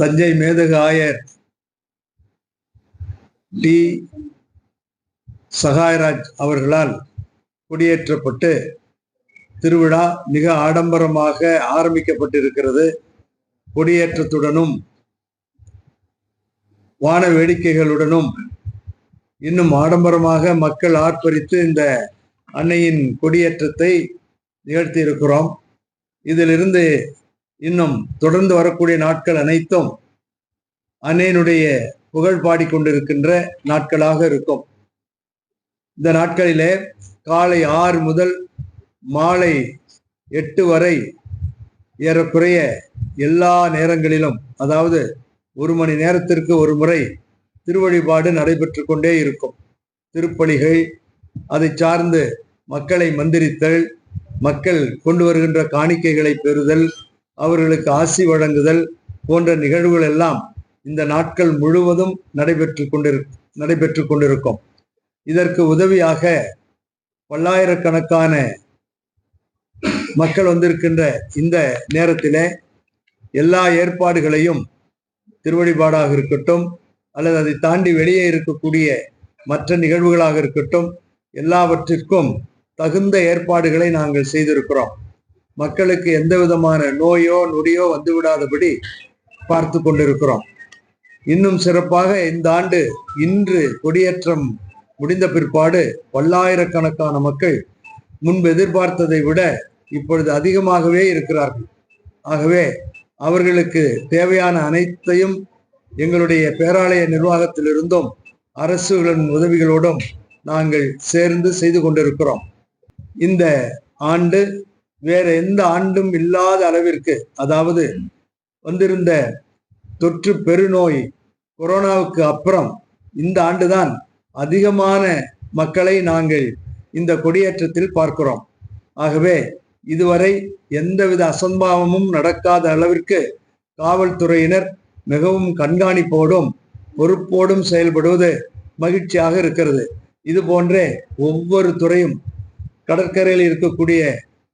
தஞ்சை மேதக ஆயர் டி. சகாயராஜ் அவர்களால் கொடியேற்றப்பட்டு திருவிழா மிக ஆடம்பரமாக ஆரம்பிக்கப்பட்டிருக்கிறது. கொடியேற்றத்துடனும் வான வேடிக்கைகளுடனும் இன்னும் ஆடம்பரமாக மக்கள் ஆர்ப்பரித்து இந்த அன்னையின் கொடியேற்றத்தை நிகழ்த்தி இருக்கிறோம் இதிலிருந்து இன்னும் தொடர்ந்து வரக்கூடிய நாட்கள் அனைத்தும் அன்னையினுடைய புகழ் பாடிக்கொண்டிருக்கின்ற நாட்களாக இருக்கும். இந்த நாட்களிலே காலை ஆறு முதல் மாலை எட்டு வரை ஏறக்குறைய எல்லா நேரங்களிலும் அதாவது ஒரு மணி நேரத்திற்கு ஒரு முறை திருவழிபாடு நடைபெற்று கொண்டே இருக்கும். திருப்பலிகள் அதை சார்ந்து மக்களை மந்திரித்தல் மக்கள் கொண்டு வருகின்ற காணிக்கைகளை பெறுதல் அவர்களுக்கு ஆசி வழங்குதல் போன்ற நிகழ்வுகள் எல்லாம் இந்த நாட்கள் முழுவதும் நடைபெற்று கொண்டிரு நடைபெற்று கொண்டிருக்கும். இதற்கு உதவியாக பல்லாயிரக்கணக்கான மக்கள் வந்திருக்கின்ற இந்த நேரத்திலே எல்லா ஏற்பாடுகளையும் திருவழிபாடாக இருக்கட்டும் அல்லது அதை தாண்டி வெளியே இருக்கக்கூடிய மற்ற நிகழ்வுகளாக இருக்கட்டும் எல்லாவற்றிற்கும் தகுந்த ஏற்பாடுகளை நாங்கள் செய்திருக்கிறோம். மக்களுக்கு எந்த விதமான நோயோ நொடியோ வந்துவிடாதபடி பார்த்து கொண்டிருக்கிறோம். இன்னும் சிறப்பாக இந்த ஆண்டு இன்று கொடியேற்றம் முடிந்த பிற்பாடு பல்லாயிரக்கணக்கான மக்கள் முன்பு எதிர்பார்த்ததை விட இப்பொழுது அதிகமாகவே இருக்கிறார்கள். ஆகவே அவர்களுக்கு தேவையான அனைத்தையும் எங்களுடைய பேராலய நிர்வாகத்திலிருந்தும் அரசுகளின் உதவிகளோடும் நாங்கள் சேர்ந்து செய்து கொண்டிருக்கிறோம். இந்த ஆண்டு வேற எந்த ஆண்டும் இல்லாத அளவிற்கு அதாவது வந்திருந்த தொற்று பெருநோய் கொரோனாவுக்கு அப்புறம் இந்த ஆண்டுதான் அதிகமான மக்களை நாங்கள் இந்த கொடியேற்றத்தில் பார்க்கிறோம். ஆகவே இதுவரை எந்தவித அசம்பாவமும் நடக்காத அளவிற்கு காவல்துறையினர் மிகவும் கண்காணிப்போடும் பொறுப்போடும் செயல்படுவது மகிழ்ச்சியாக இருக்கிறது. இது போன்றே ஒவ்வொரு துறையும் கடற்கரையில் இருக்கக்கூடிய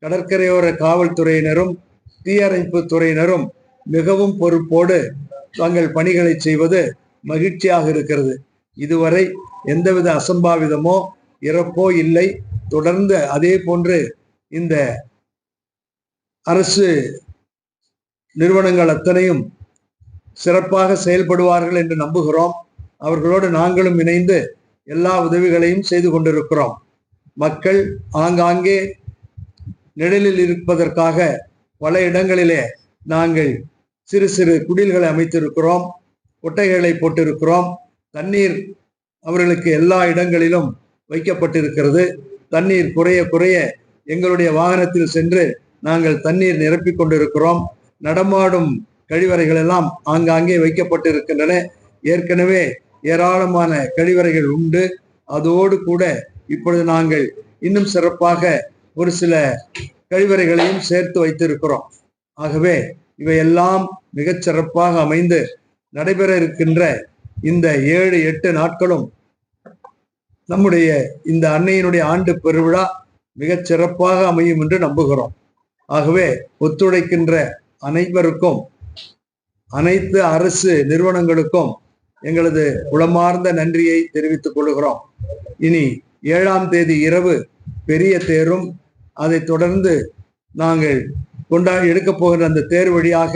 கடற்கரையோர காவல்துறையினரும் தீயணைப்பு துறையினரும் மிகவும் பொறுப்போடு தங்கள் பணிகளை செய்வது மகிழ்ச்சியாக இருக்கிறது. இதுவரை எந்தவித அசம்பாவிதமோ இறப்போ இல்லை. தொடர்ந்து அதே போன்று இந்த அரசு நிறுவனங்கள் அத்தனையும் சிறப்பாக செயல்படுவார்கள் என்று நம்புகிறோம். அவர்களோடு நாங்களும் இணைந்து எல்லா உதவிகளையும் செய்து கொண்டிருக்கிறோம். மக்கள் ஆங்காங்கே நிழலில் இருப்பதற்காக பல இடங்களிலே நாங்கள் சிறு சிறு குடில்களை அமைத்திருக்கிறோம் கொட்டைகளை போட்டிருக்கிறோம். தண்ணீர் அவர்களுக்கு எல்லா இடங்களிலும் வைக்கப்பட்டிருக்கிறது. தண்ணீர் குறைய குறைய எங்களுடைய வாகனத்தில் சென்று நாங்கள் தண்ணீர் நிரப்பிக் கொண்டிருக்கிறோம். நடமாடும் கழிவறைகள் எல்லாம் ஆங்காங்கே வைக்கப்பட்டிருக்கின்றன. ஏற்கனவே ஏராளமான கழிவறைகள் உண்டு. அதோடு கூட இப்பொழுது நாங்கள் இன்னும் சிறப்பாக ஒரு சில கழிவறைகளையும் சேர்த்து வைத்திருக்கிறோம். ஆகவே இவையெல்லாம் மிகச் சிறப்பாக அமைந்து நடைபெற இருக்கின்ற இந்த ஏழு எட்டு நாட்களும் நம்முடைய இந்த அன்னையினுடைய ஆண்டு பெருவிழா மிகச் சிறப்பாக அமையும் என்று நம்புகிறோம். ஆகவே ஒத்துழைக்கின்ற அனைவருக்கும் அனைத்து அரசு நிறுவனங்களுக்கும் எங்களது உளமார்ந்த நன்றியை தெரிவித்துக் கொள்கிறோம். இனி ஏழாம் தேதி இரவு பெரிய தேரும் அதை தொடர்ந்து நாங்கள் கொண்டா எடுக்கப் போகிற அந்த தேர் வழியாக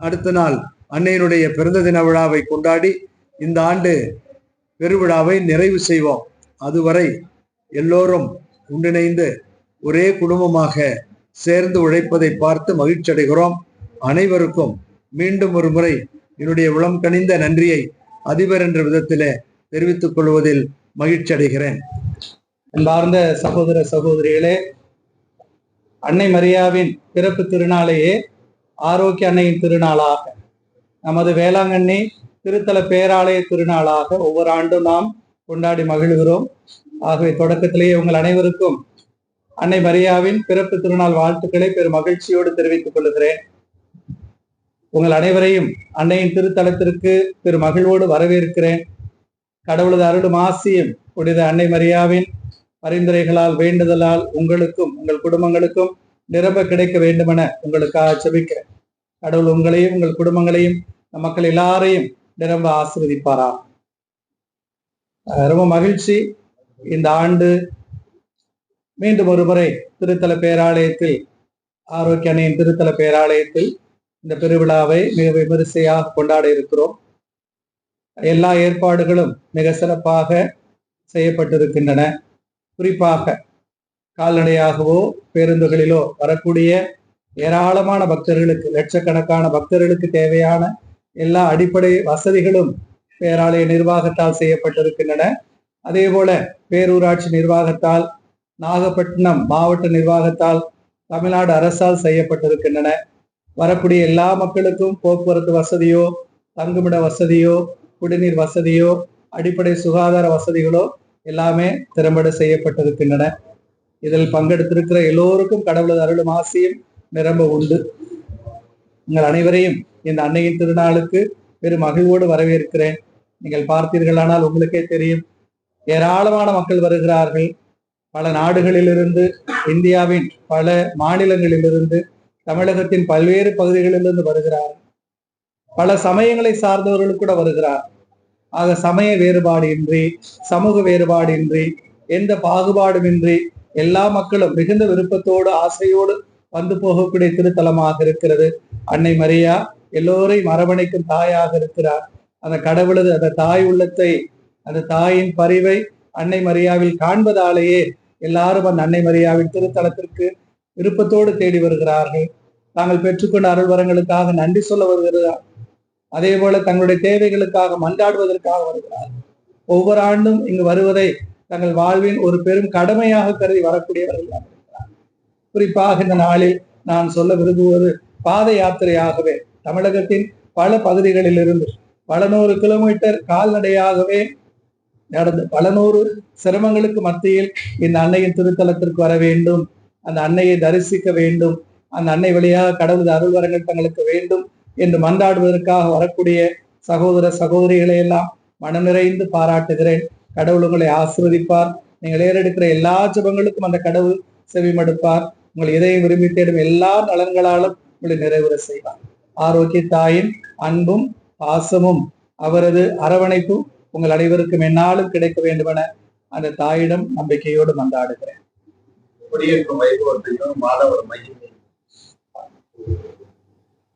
அடுத்த நாள் அன்னையினுடைய பிறந்த தின விழாவை கொண்டாடி இந்த ஆண்டு பெருவிழாவை நிறைவு செய்வோம். அதுவரை எல்லோரும் ஒன்றிணைந்து ஒரே குடும்பமாக சேர்ந்து உழைப்பதை பார்த்து மகிழ்ச்சி அடைகிறோம். அனைவருக்கும் மீண்டும் ஒரு முறை என்னுடைய உளம் கனிந்த நன்றியை அதிபர் என்ற விதத்திலே தெரிவித்துக் கொள்வதில் மகிழ்ச்சி அடைகிறேன். அன்பார்ந்த சகோதர சகோதரிகளே அன்னை மரியாவின் பிறப்பு திருநாளையே ஆரோக்கிய அன்னையின் திருநாளாக. நமது வேளாங்கண்ணி திருத்தல பேராலய திருநாளாக ஒவ்வொரு ஆண்டும் நாம் கொண்டாடி மகிழ்கிறோம். ஆகவே தொடக்கத்திலேயே உங்கள் அனைவருக்கும் அன்னை மரியாவின் பிறப்பு திருநாள் வாழ்த்துக்களை பெரும் மகிழ்ச்சியோடு தெரிவித்துக் கொள்கிறேன். உங்கள் அனைவரையும் அன்னையின் திருத்தலத்திற்கு பெரும் மகிழ்வோடு வரவேற்கிறேன். கடவுளது அருளும் ஆசியும் புனித அன்னை மரியாவின் பரிந்துரைகளால் வேண்டுதலால் உங்களுக்கும் உங்கள் குடும்பங்களுக்கும் நிரம்ப கிடைக்க வேண்டுமென உங்களுக்காக செபிக்கிறேன் கடவுள் உங்களையும் உங்கள் குடும்பங்களையும் மக்கள் எல்லாரையும் நிரம்ப ஆசிர்வதிப்பாரா ரொம்ப மகிழ்ச்சி. இந்த ஆண்டு மீண்டும் ஒருமுறை திருத்தல பேராலயத்தில் ஆரோக்கிய அணையின் திருத்தல பேராலயத்தில் இந்த பெருவிழாவை மிக விமரிசையாக கொண்டாட இருக்கிறோம். எல்லா ஏற்பாடுகளும் மிக சிறப்பாக செய்யப்பட்டிருக்கின்றன. குறிப்பாக கால்நடையாகவோ பேருந்துகளிலோ வரக்கூடிய ஏராளமான பக்தர்களுக்கு லட்சக்கணக்கான பக்தர்களுக்கு தேவையான எல்லா அடிப்படை வசதிகளும் பேராலய நிர்வாகத்தால் செய்யப்பட்டிருக்கின்றன. அதே போல பேரூராட்சி நிர்வாகத்தால் நாகப்பட்டினம் மாவட்ட நிர்வாகத்தால் தமிழ்நாடு அரசால் செய்யப்பட்டிருக்கின்றன. வரக்கூடிய எல்லா மக்களுக்கும் போக்குவரத்து வசதியோ தங்குமிட வசதியோ குடிநீர் வசதியோ அடிப்படை சுகாதார வசதிகளோ எல்லாமே திறம்பட செய்யப்பட்டிருக்கின்றன இதில் பங்கெடுத்திருக்கிற எல்லோருக்கும் கடவுளது அருளும் ஆசையும் நிரம்ப உண்டு. உங்கள் அனைவரையும் இந்த அன்னையின் திருநாளுக்கு பெரும் மகிழ்வோடு வரவேற்கிறேன். நீங்கள் பார்த்தீர்களானால் உங்களுக்கே தெரியும். ஏராளமான மக்கள் வருகிறார்கள். பல நாடுகளிலிருந்து இந்தியாவின் பல மாநிலங்களிலிருந்து தமிழகத்தின் பல்வேறு பகுதிகளிலிருந்து வருகிறார்கள். பல சமயங்களை சார்ந்தவர்கள் கூட வருகிறார் ஆக சமய வேறுபாடு இன்றி சமூக வேறுபாடு இன்றி எந்த பாகுபாடுமின்றி எல்லா மக்களும் மிகுந்த விருப்பத்தோடு ஆசையோடு வந்து போகக்கூடிய திருத்தலமாக இருக்கிறது. அன்னை மரியா எல்லோரையும் அரவணைக்கும் தாயாக இருக்கிறார். அந்த கடவுளது அந்த தாய் உள்ளத்தை அந்த தாயின் பரிவை அன்னை மரியாவில் காண்பதாலேயே எல்லாரும் அந்த அன்னை மரியாவின் திருத்தலத்திற்கு விருப்பத்தோடு தேடி வருகிறார்கள். தாங்கள் பெற்றுக்கொண்ட அருள்வரங்களுக்காக நன்றி சொல்ல வருகிறதா? அதே போல தங்களுடைய தேவைகளுக்காக மன்றாடுவதற்காக வருகிறார். ஒவ்வொரு ஆண்டும் இங்கு வருவதை தங்கள் வாழ்வின் ஒரு பெரும் கடமையாக கருதி வரக்கூடியவர்கள் இருக்கிறார் குறிப்பாக இந்த நாளில் நான் சொல்ல விரும்புவது பாத யாத்திரையாகவே தமிழகத்தின் பல பகுதிகளிலிருந்து பல நூறு கிலோமீட்டர் கால்நடையாகவே நடந்து பல நூறு சிரமங்களுக்கு மத்தியில் இந்த அன்னையின் திருத்தலத்திற்கு வர வேண்டும். அந்த அன்னையை தரிசிக்க வேண்டும். அந்த அன்னை வழியாக கடவுள் அருள்வரங்கள் தங்களுக்கு வேண்டும். என்று மன்றாடுவதற்காக வரக்கூடிய சகோதர சகோதரிகளை எல்லாம் மனம் நிறைந்து பாராட்டுகிறேன். கடவுள் உங்களை ஆசிர்வதிப்பார். நீங்கள் ஏறெடுக்கிற எல்லா ஜபங்களுக்கும் அந்த கடவுள் செவிமடுப்பார். உங்கள் இதயம் விரும்பி தேடும் எல்லா நலன்களாலும் உங்களை நிறைவுற செய்வார். ஆரோக்கிய தாயின் அன்பும் பாசமும் அவரது அரவணைப்பும் உங்கள் அனைவருக்கும் என்னாலும் கிடைக்க வேண்டுமென அந்த தாயிடம் நம்பிக்கையோடு மன்றாடுகிறேன். குடியிருக்கும் வைபவத்தையும் மாதவர் மையம்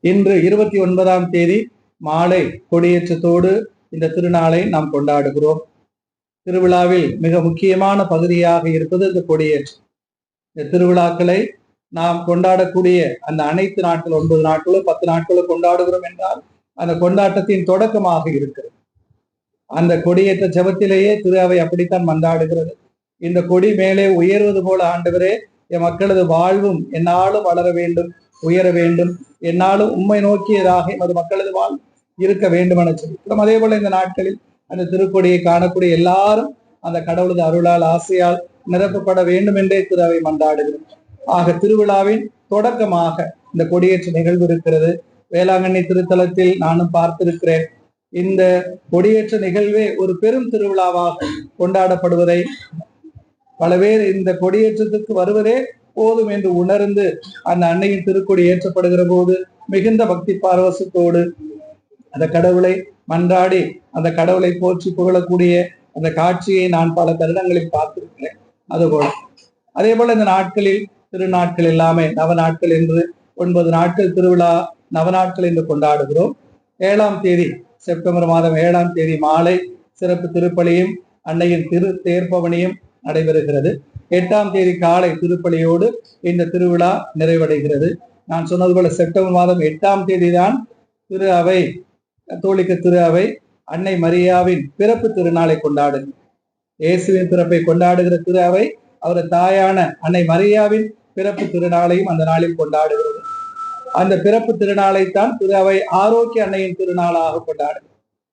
இன்று இருபத்தி ஒன்பதாம் தேதி மாலை கொடியேற்றத்தோடு இந்த திருநாளை நாம் கொண்டாடுகிறோம். திருவிழாவில் மிக முக்கியமான பகுதியாக இருப்பது இந்த கொடியேற்றம். இந்த திருவிழாக்களை நாம் கொண்டாடக்கூடிய அந்த அனைத்து நாட்கள் ஒன்பது நாட்களோ பத்து நாட்களோ கொண்டாடுகிறோம் என்றால் அந்த கொண்டாட்டத்தின் தொடக்கமாக இருக்கிறது. அந்த கொடியேற்ற ஜபத்திலேயே திரு அவை அப்படித்தான் மன்றாடுகிறது. இந்த கொடி மேலே உயர்வது போல ஆண்டவரே என் மக்களது வாழ்வும் என்னாலும் வளர வேண்டும். உயர வேண்டும். என்னாலும் உண்மை நோக்கியதாக எமது மக்களது வாழ் இருக்க வேண்டும் என சொல்லிக்கிறோம் அதே போல இந்த நாட்களில் அந்த திருக்கொடியை காணக்கூடிய எல்லாரும் அந்த கடவுளது அருளால் ஆசையால் நிரப்பப்பட வேண்டும் என்றே திருவை மன்றாடுகிறோம். ஆக திருவிழாவின் தொடக்கமாக இந்த கொடியேற்ற நிகழ்வு இருக்கிறது. வேளாங்கண்ணி திருத்தலத்தில் நானும் பார்த்திருக்கிறேன். இந்த கொடியேற்ற நிகழ்வே ஒரு பெரும் திருவிழாவாக கொண்டாடப்படுவதை பல பேர் இந்த கொடியேற்றத்துக்கு வருவதே போதும் என்று உணர்ந்து அந்த அன்னையின் திருக்கொடி ஏற்றப்படுகிற போது மிகுந்த பக்தி பாரவசத்தோடு அந்த கடவுளை மன்றாடி அந்த கடவுளை போற்றி புகழக்கூடிய அந்த காட்சியை நான் பல தருணங்களில் பார்த்திருக்கிறேன். அதுபோல. அதே போல இந்த நாட்களில் திருநாட்கள் எல்லாமே நவ நாட்கள் என்று ஒன்பது நாட்கள் திருவிழா நவ நாட்கள் என்று கொண்டாடுகிறோம். ஏழாம் தேதி செப்டம்பர் மாதம் ஏழாம் தேதி மாலை சிறப்பு திருப்பலியும் அன்னையின் திரு தேர்ப்பவனியும் நடைபெறுகிறது. எட்டாம் தேதி காலை திருப்பலியோடு இந்த திருவிழா நிறைவடைகிறது. நான் சொன்னது போல செப்டம்பர் மாதம் எட்டாம் தேதி தான் திரு அவை கத்தோலிக்க திரு அவை அன்னை மரியாவின் பிறப்பு திருநாளை கொண்டாடுது. இயேசுவின் பிறப்பை கொண்டாடுகிற திரு அவை அவரது தாயான அன்னை மரியாவின் பிறப்பு திருநாளையும் அந்த நாளில் கொண்டாடுகிறது. அந்த பிறப்பு திருநாளைத்தான் திரு அவை ஆரோக்கிய அன்னையின் திருநாளாக கொண்டாடு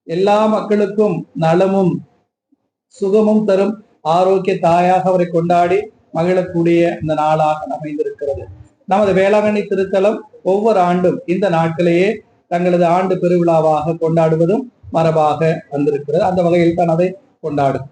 எல்லா மக்களுக்கும் நலமும் சுகமும் தரும். ஆரோக்கிய தாயாக அவரை கொண்டாடி மகிழக்கூடிய இந்த நாளாக அமைந்திருக்கிறது. நமது வேளாங்கண்ணி திருத்தலம் ஒவ்வொரு ஆண்டும் இந்த நாட்களையே தங்களது ஆண்டு பெருவிழாவாக கொண்டாடுவதும் மரபாக வந்திருக்கிறது. அந்த வகையில் தான் அதை கொண்டாடும்